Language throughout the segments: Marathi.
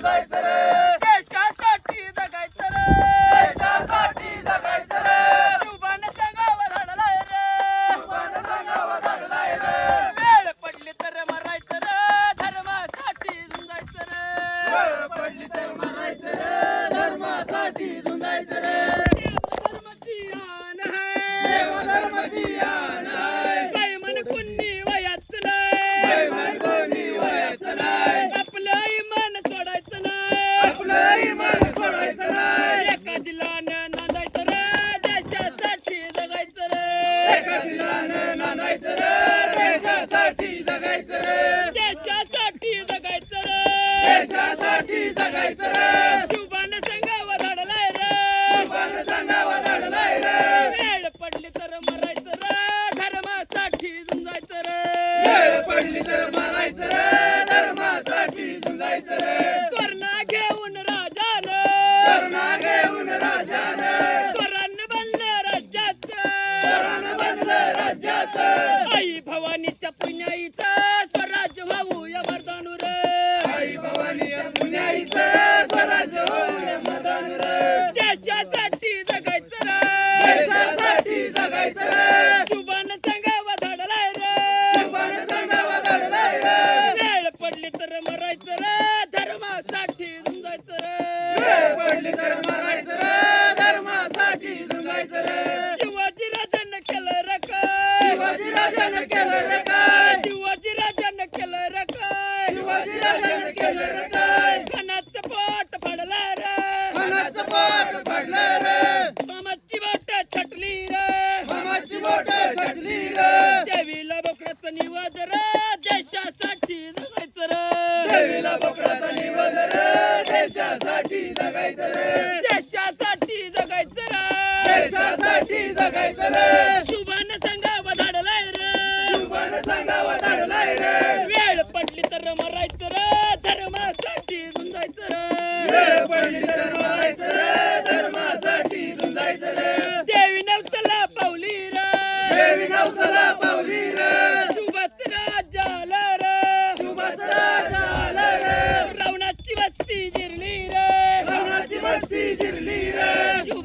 झुंजायचं रे देशासाठी जगायचं रे. देशासाठी जगायचं रे. देशासाठी जगायचं रे. शिवबान संगावा धाडलाय रे. शिवबान सांगावा धाडलाय रे. वेळ पडली तर मरायचं रे. धर्मासाठी झुंजायचं रे. वेळ पडली तर आई भवानीच्या पुण्याईचं स्वराज्य व्हावू या मर्दानू रे. आई भवानी पुण्याईचं स्वराज्य होऊया मदान रे. देशासाठी जगायचं रे. देशासाठी जगायचं रे. शिवबान संगावा धाडलाय रे. शिवबान सांगावा धाडलाय रे. वेळ पडली तर मरायचं रे. धर्मासाठी झुंजायचं रे. वेळ पडली तर केलं रे काय? शिवाजी राजानं केलं रे काय? शिवाजी राजानं केलं रे काय? कणाचं पोट पडलं रे. मनाचं पोट पडलं रे. मामाची बोट छटली रे. मामाची बोट छटली रे. देवीला बोकडाचं निवाद रे. देशासाठी जगायचं रे. देवीला बोकडाचा निवड रे. देशासाठी जगायचं रे. देशासाठी जगायचं रे. देशासाठी जगायचं रे. शुभान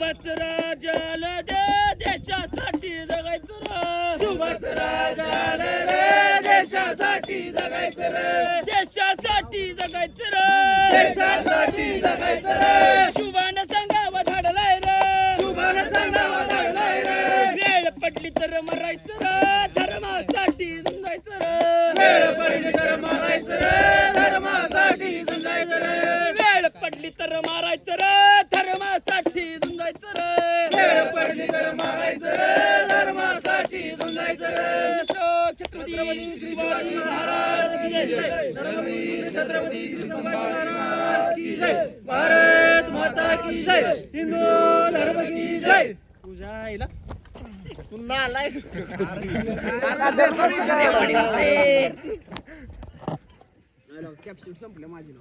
रे शुभच राज्य आलं रे देशासाठी जगायचं रे. आलं रे देशासाठी जगायचं रे. देशासाठी जगायचं रे. देशासाठी जगायचं रे. शुभान संगावा धाडलाय रे. शुभान सांगावा धाडलाय रे. वेळ पडली तर मरायचं रे. धर्मासाठी झुंजायचं रे. वेळ पडली तर मारायचं रे. धर्मासाठी झुंजायचं रे. वेळ पडली तर मारायचं रे. धर्मासाठी झुंजायचं रे. वेळ पडली तर मारायचं रे धर्मासाठी झुंजायचं रे. छत्रपती शिवाजी महाराज की जय. धर्मवीर छत्रपती संभाजी महाराज की जय. भारत माता की जय. हिंदू धर्म की जय. कॅप्सूल संपलं माझी